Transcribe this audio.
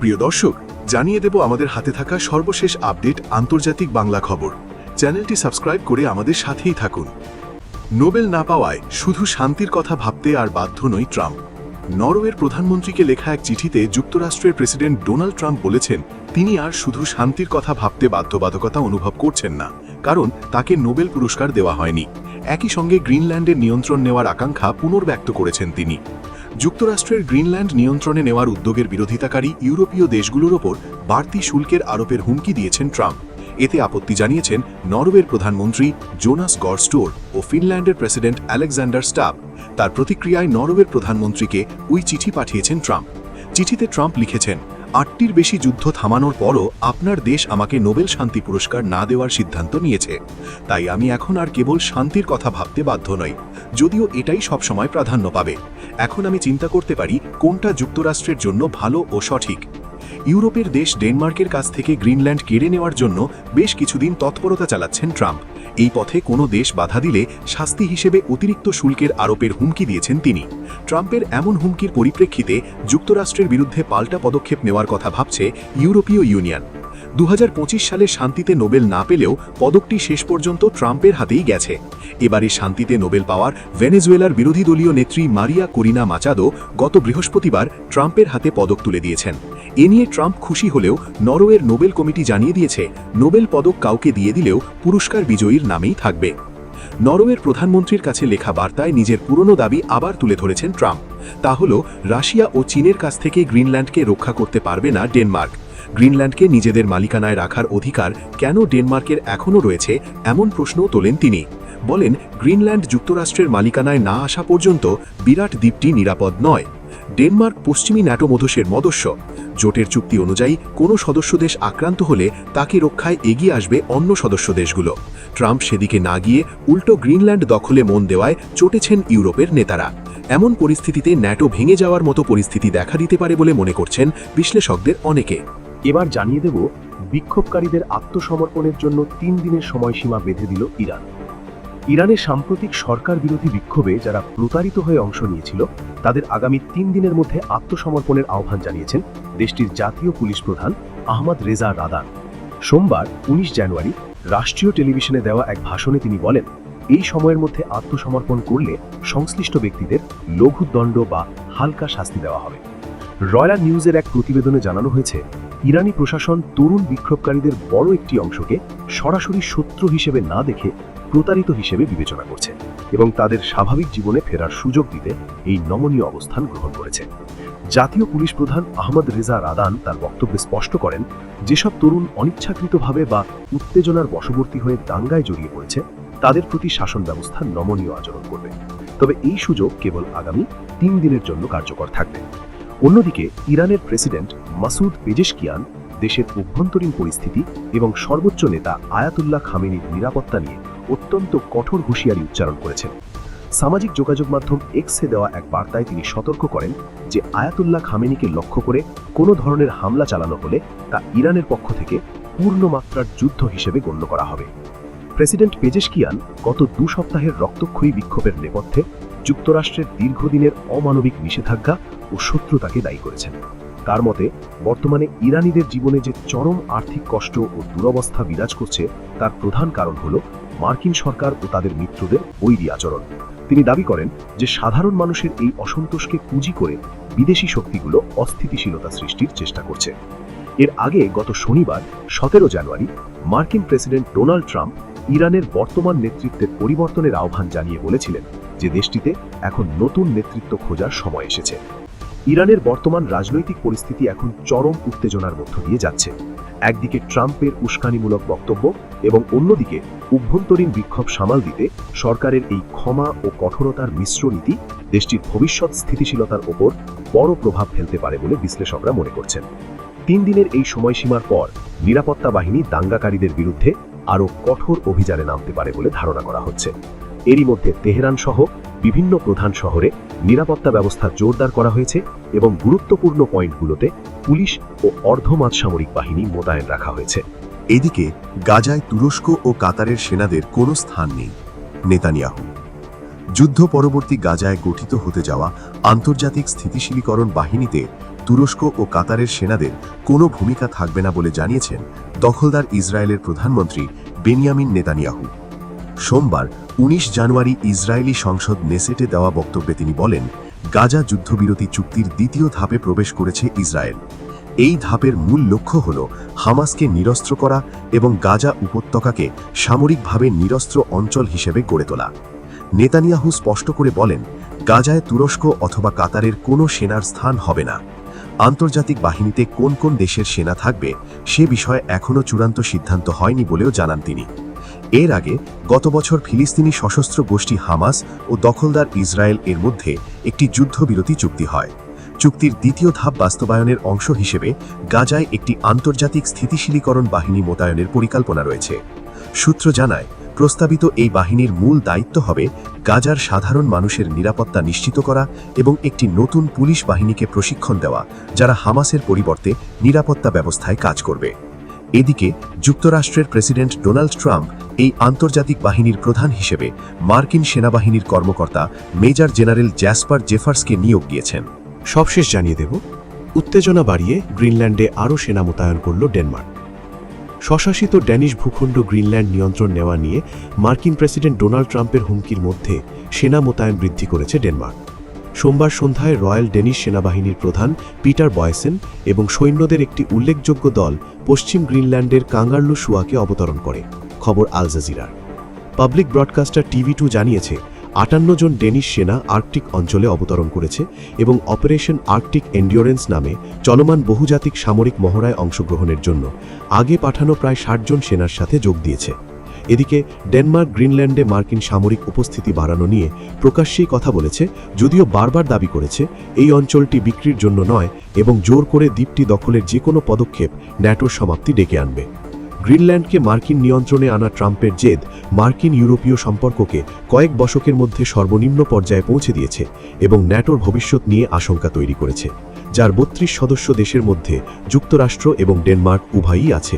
প্রিয় দর্শক, জানিয়ে দেব আমাদের হাতে থাকা সর্বশেষ আপডেট আন্তর্জাতিক বাংলা খবর। চ্যানেলটি সাবস্ক্রাইব করে আমাদের সাথেই থাকুন। নোবেল না পাওয়ায় শুধু শান্তির কথা ভাবতে আর বাধ্য নই ট্রাম্প। নরওয়ের প্রধানমন্ত্রীকে লেখা এক চিঠিতে যুক্তরাষ্ট্রের প্রেসিডেন্ট ডোনাল্ড ট্রাম্প বলেছেন, তিনি আর শুধু শান্তির কথা ভাবতে বাধ্যবাধকতা অনুভব করছেন না, কারণ তাকে নোবেল পুরস্কার দেওয়া হয়নি। একই সঙ্গে গ্রিনল্যান্ডের নিয়ন্ত্রণ নেওয়ার আকাঙ্ক্ষা পুনর্ব্যক্ত করেছেন তিনি। যুক্তরাষ্ট্রের গ্রিনল্যান্ড নিয়ন্ত্রণে নেওয়ার উদ্যোগের বিরোধিতাকারী ইউরোপীয় দেশগুলোর ওপর বাড়তি শুল্কের আরোপের হুমকি দিয়েছেন ট্রাম্প। এতে আপত্তি জানিয়েছেন নরওয়ের প্রধানমন্ত্রী জোনাস গরস্টোর ও ফিনল্যান্ডের প্রেসিডেন্ট আলেকজান্ডার স্টাব। তার প্রতিক্রিয়ায় নরওয়ের প্রধানমন্ত্রীকে ওই চিঠি পাঠিয়েছেন ট্রাম্প। চিঠিতে ট্রাম্প লিখেছেন, আটটির বেশি যুদ্ধ থামানোর পরও আপনার দেশ আমাকে নোবেল শান্তি পুরস্কার না দেওয়ার সিদ্ধান্ত নিয়েছে। তাই আমি এখন আর কেবল শান্তির কথা ভাবতে বাধ্য নই। যদিও এটাই সবসময় প্রাধান্য পাবে। এখন আমি চিন্তা করতে পারি কোনটা যুক্তরাষ্ট্রের জন্য ভালো ও সঠিক। ইউরোপের দেশ ডেনমার্কের কাছ থেকে গ্রিনল্যান্ড কেড়ে নেওয়ার জন্য বেশ কিছুদিন তৎপরতা চালাচ্ছেন ট্রাম্প। এই পথে কোনো দেশ বাধা দিলে শাস্তি হিসেবে অতিরিক্ত শুল্কের আরোপের হুমকি দিয়েছেন তিনি। ট্রাম্পের এমন হুমকির পরিপ্রেক্ষিতে যুক্তরাষ্ট্রের বিরুদ্ধে পাল্টা পদক্ষেপ নেওয়ার কথা ভাবছে ইউরোপীয় ইউনিয়ন। দুহাজার পঁচিশ সালে শান্তিতে নোবেল না পেলেও পদকটি শেষ পর্যন্ত ট্রাম্পের হাতেই গেছে। এবারে শান্তিতে নোবেল পাওয়ার ভেনেজুয়েলার বিরোধী দলীয় নেত্রী মারিয়া করিনা মাচাদো গত বৃহস্পতিবার ট্রাম্পের হাতে পদক তুলে দিয়েছেন। এ নিয়ে ট্রাম্প খুশি হলেও নরওয়ের নোবেল কমিটি জানিয়ে দিয়েছে, নোবেল পদক কাউকে দিয়ে দিলেও পুরস্কার বিজয়ীর নামেই থাকবে। নরওয়ের প্রধানমন্ত্রীর কাছে লেখা বার্তায় নিজের পুরনো দাবি আবার তুলে ধরেছেন ট্রাম্প। তা হল, রাশিয়া ও চীনের কাছ থেকে গ্রিনল্যান্ডকে রক্ষা করতে পারবে না ডেনমার্ক। গ্রিনল্যান্ডকে নিজেদের মালিকানায় রাখার অধিকার কেন ডেনমার্কের এখনও রয়েছে, এমন প্রশ্নও তোলেন তিনি। বলেন, গ্রিনল্যান্ড যুক্তরাষ্ট্রের মালিকানায় না আসা পর্যন্ত বিরাট দ্বীপটি নিরাপদ নয়। ডেনমার্ক পশ্চিমী ন্যাটো মধুসের মদস্য। জোটের চুক্তি অনুযায়ী কোনো সদস্য দেশ আক্রান্ত হলে তাকে রক্ষায় এগিয়ে আসবে অন্য সদস্য দেশগুলো। ট্রাম্প সেদিকে না গিয়ে উল্টো গ্রিনল্যান্ড দখলে মন দেওয়ায় চটেছেন ইউরোপের নেতারা। এমন পরিস্থিতিতে ন্যাটো ভেঙে যাওয়ার মতো পরিস্থিতি দেখা দিতে পারে বলে মনে করছেন বিশ্লেষকদের অনেকে। এবার জানিয়ে দেব, বিক্ষোভকারীদের আত্মসমর্পণের জন্য তিন দিনের সময়সীমা বেঁধে দিল ইরান। ইরানের সাম্প্রতিক সরকার বিরোধী বিক্ষোভে যারা প্রতারিত হয়ে অংশ নিয়েছিল, তাদের আগামী তিন দিনের মধ্যে আত্মসমর্পণের আহ্বান জানিয়েছেন দেশটির জাতীয় পুলিশ প্রধান আহমদ রেজা রাদান। সোমবার, উনিশ জানুয়ারি, রাষ্ট্রীয় টেলিভিশনে দেওয়া এক ভাষণে তিনি বলেন, এই সময়ের মধ্যে আত্মসমর্পণ করলে সংশ্লিষ্ট ব্যক্তিদের লঘুদণ্ড বা হালকা শাস্তি দেওয়া হবে। রয়্যাল নিউজের এক প্রতিবেদনে জানানো হয়েছে ইরানি প্রশাসন তরুণ বিক্ষোভকারীদের বড় একটি অংশকে সরাসরি শত্রু হিসেবে না দেখে প্রতারিত হিসেবে বিবেচনা করছে এবং তাদের স্বাভাবিক জীবনে ফেরার সুযোগ দিতে এই নমনীয় অবস্থান গ্রহণ করেছে। জাতীয় পুলিশ প্রধান আহমদ রেজা রাদান তার বক্তব্যে স্পষ্ট করেন, যেসব তরুণ অনিচ্ছাকৃতভাবে বা উত্তেজনার বশবর্তী হয়ে দাঙ্গায় জড়িয়ে পড়েছে, তাদের প্রতি শাসন ব্যবস্থা নমনীয় আচরণ করবে। তবে এই সুযোগ কেবল আগামী তিন দিনের জন্য কার্যকর থাকবে। অন্যদিকে, ইরানের প্রেসিডেন্ট মাসুদ পেজেশকিয়ান দেশের অভ্যন্তরীণ পরিস্থিতি এবং সর্বোচ্চ নেতা আয়াতুল্লাহ খামেনির নিরাপত্তা নিয়ে অত্যন্ত কঠোর হুঁশিয়ারি উচ্চারণ করেছেন। সামাজিক যোগাযোগ মাধ্যম এক্সে দেওয়া এক বার্তায় তিনি সতর্ক করেন যে, আয়াতুল্লাহ খামেনিকে লক্ষ্য করে কোনো ধরনের হামলা চালানো হলে তা ইরানের পক্ষ থেকে পূর্ণমাত্রার যুদ্ধ হিসেবে গণ্য করা হবে। প্রেসিডেন্ট পেজেশকিয়ান গত দু সপ্তাহের রক্তক্ষয়ী বিক্ষোভের নেপথ্যে যুক্তরাষ্ট্রের দীর্ঘদিনের অমানবিক নিষেধাজ্ঞা ও শত্রুতাকে দায়ী করেছেন। তার মতে, বর্তমানে ইরানিদের জীবনে যে চরম আর্থিক কষ্ট ও দুরবস্থা বিরাজ করছে, তার প্রধান কারণ হল মার্কিন সরকার ও তাদের মিত্রদের বৈরী আচরণ। তিনি দাবি করেন যে, সাধারণ মানুষের এই অসন্তোষকে পুঁজি করে বিদেশি শক্তিগুলো অস্থিতিশীলতা সৃষ্টির চেষ্টা করছে। এর আগে গত শনিবার, সতেরো জানুয়ারি, মার্কিন প্রেসিডেন্ট ডোনাল্ড ট্রাম্প ইরানের বর্তমান নেতৃত্বের পরিবর্তনের আহ্বান জানিয়ে বলেছিলেন যে দেশটিতে এখন নতুন নেতৃত্ব খোঁজার সময় এসেছে। ইরানের বর্তমান রাজনৈতিক পরিস্থিতি এখন চরম উত্তেজনার মধ্য দিয়ে যাচ্ছে। একদিকে ট্রাম্পের উস্কানিমূলক বক্তব্য এবং অন্যদিকে অভ্যন্তরীণ বিক্ষোভ সামাল দিতে সরকারের এই ক্ষমা ও কঠোরতার মিশ্র নীতি দেশটির ভবিষ্যৎ স্থিতিশীলতার ওপর বড় প্রভাব ফেলতে পারে বলে বিশ্লেষকরা মনে করছেন। তিন দিনের এই সময়সীমার পর নিরাপত্তা বাহিনী দাঙ্গাকারীদের বিরুদ্ধে আরও কঠোর অভিযানে নামতে পারে বলে ধারণা করা হচ্ছে। এরই মধ্যে তেহরান সহ বিভিন্ন প্রধান শহরে নিরাপত্তা ব্যবস্থা জোরদার করা হয়েছে এবং গুরুত্বপূর্ণ পয়েন্টগুলোতে পুলিশ ও অর্ধমাঝ সামরিক বাহিনী মোতায়েন রাখা হয়েছে। এদিকে গাজায় তুরস্ক ও কাতারের সেনাদের কোনো স্থান নেই। নেতানিয়াহু। যুদ্ধ পরবর্তী গাজায় গঠিত হতে যাওয়া আন্তর্জাতিক স্থিতিশীলীকরণ বাহিনীতে তুরস্ক ও কাতারের সেনাদের কোনো ভূমিকা থাকবে না বলে জানিয়েছেন দখলদার ইসরায়েলের প্রধানমন্ত্রী বেনিয়ামিন নেতানিয়াহু। সোমবার ১৯ জানুয়ারি ইসরায়েলি সংসদ নেসেটে দেওয়া বক্তব্যে তিনি বলেন, গাজা যুদ্ধবিরতি চুক্তির দ্বিতীয় ধাপে প্রবেশ করেছে ইসরায়েল। এই ধাপের মূল লক্ষ্য হল হামাসকে নিরস্ত্র করা এবং গাজা উপত্যকাকে সামরিকভাবে নিরস্ত্র অঞ্চল হিসেবে গড়ে তোলা। নেতানিয়াহু স্পষ্ট করে বলেন, গাজায় তুরস্ক অথবা কাতারের কোনো সেনার স্থান হবে না। আন্তর্জাতিক বাহিনীতে কোন কোন দেশের সেনা থাকবে সে বিষয়ে এখনও চূড়ান্ত সিদ্ধান্ত হয়নি বলেও জানান তিনি। এর আগে গত বছর ফিলিস্তিনি সশস্ত্র গোষ্ঠী হামাস ও দখলদার ইসরায়েল এর মধ্যে একটি যুদ্ধবিরতি চুক্তি হয়। চুক্তির দ্বিতীয় ধাপ বাস্তবায়নের অংশ হিসেবে গাজায় একটি আন্তর্জাতিক স্থিতিশীলীকরণ বাহিনী মোতায়েনের পরিকল্পনা রয়েছে। সূত্র জানায়, প্রস্তাবিত এই বাহিনীর মূল দায়িত্ব হবে গাজার সাধারণ মানুষের নিরাপত্তা নিশ্চিত করা এবং একটি নতুন পুলিশ বাহিনীকে প্রশিক্ষণ দেওয়া, যারা হামাসের পরিবর্তে নিরাপত্তা ব্যবস্থায় কাজ করবে। এদিকে, যুক্তরাষ্ট্রের প্রেসিডেন্ট ডোনাল্ড ট্রাম্প এই আন্তর্জাতিক বাহিনীর প্রধান হিসেবে মার্কিন সেনাবাহিনীর কর্মকর্তা মেজর জেনারেল জ্যাসপার জেফার্সকে নিয়োগ দিয়েছেন। সবশেষ জানিয়ে দেব, উত্তেজনা বাড়িয়ে গ্রিনল্যান্ডে আরও সেনা মোতায়েন করল ডেনমার্ক। স্বশাসিত ড্যানিশ ভূখণ্ড গ্রিনল্যান্ড নিয়ন্ত্রণ নেওয়া নিয়ে মার্কিন প্রেসিডেন্ট ডোনাল্ড ট্রাম্পের হুমকির মধ্যে সেনা মোতায়েন বৃদ্ধি করেছে ডেনমার্ক। সোমবার সন্ধ্যায় রয়্যাল ডেনিশ সেনাবাহিনীর প্রধান পিটার বয়সেন এবং সৈন্যদের একটি উল্লেখযোগ্য দল পশ্চিম গ্রিনল্যান্ডের কাঙ্গার্লু সুয়াকে অবতরণ করে। খবর আল জাজিরার। পাবলিক ব্রডকাস্টার টিভি টু জানিয়েছে, আটান্ন জন ডেনিশ সেনা আর্কটিক অঞ্চলে অবতরণ করেছে এবং অপারেশন আর্কটিক এন্ডিওরেন্স নামে চলমান বহুজাতিক সামরিক মহড়ায় অংশগ্রহণের জন্য আগে পাঠানো প্রায় ষাট জন সেনার সাথে যোগ দিয়েছে। এদিকে ডেনমার্ক গ্রিনল্যান্ডে মার্কিন সামরিক উপস্থিতি বাড়ানো নিয়ে প্রকাশ্যেই কথা বলেছে, যদিও বারবার দাবি করেছে, এই অঞ্চলটি বিক্রির জন্য নয় এবং জোর করে দ্বীপটি দখলের যে কোনো পদক্ষেপ ন্যাটোর সমাপ্তি ডেকে আনবে। গ্রিনল্যান্ডকে মার্কিন নিয়ন্ত্রণে আনা ট্রাম্পের জেদ মার্কিন ইউরোপীয় সম্পর্ককে কয়েক দশকের মধ্যে সর্বনিম্ন পর্যায়ে পৌঁছে দিয়েছে এবং ন্যাটোর ভবিষ্যৎ নিয়ে আশঙ্কা তৈরি করেছে, যার বত্রিশ সদস্য দেশের মধ্যে যুক্তরাষ্ট্র এবং ডেনমার্ক উভয়ই আছে।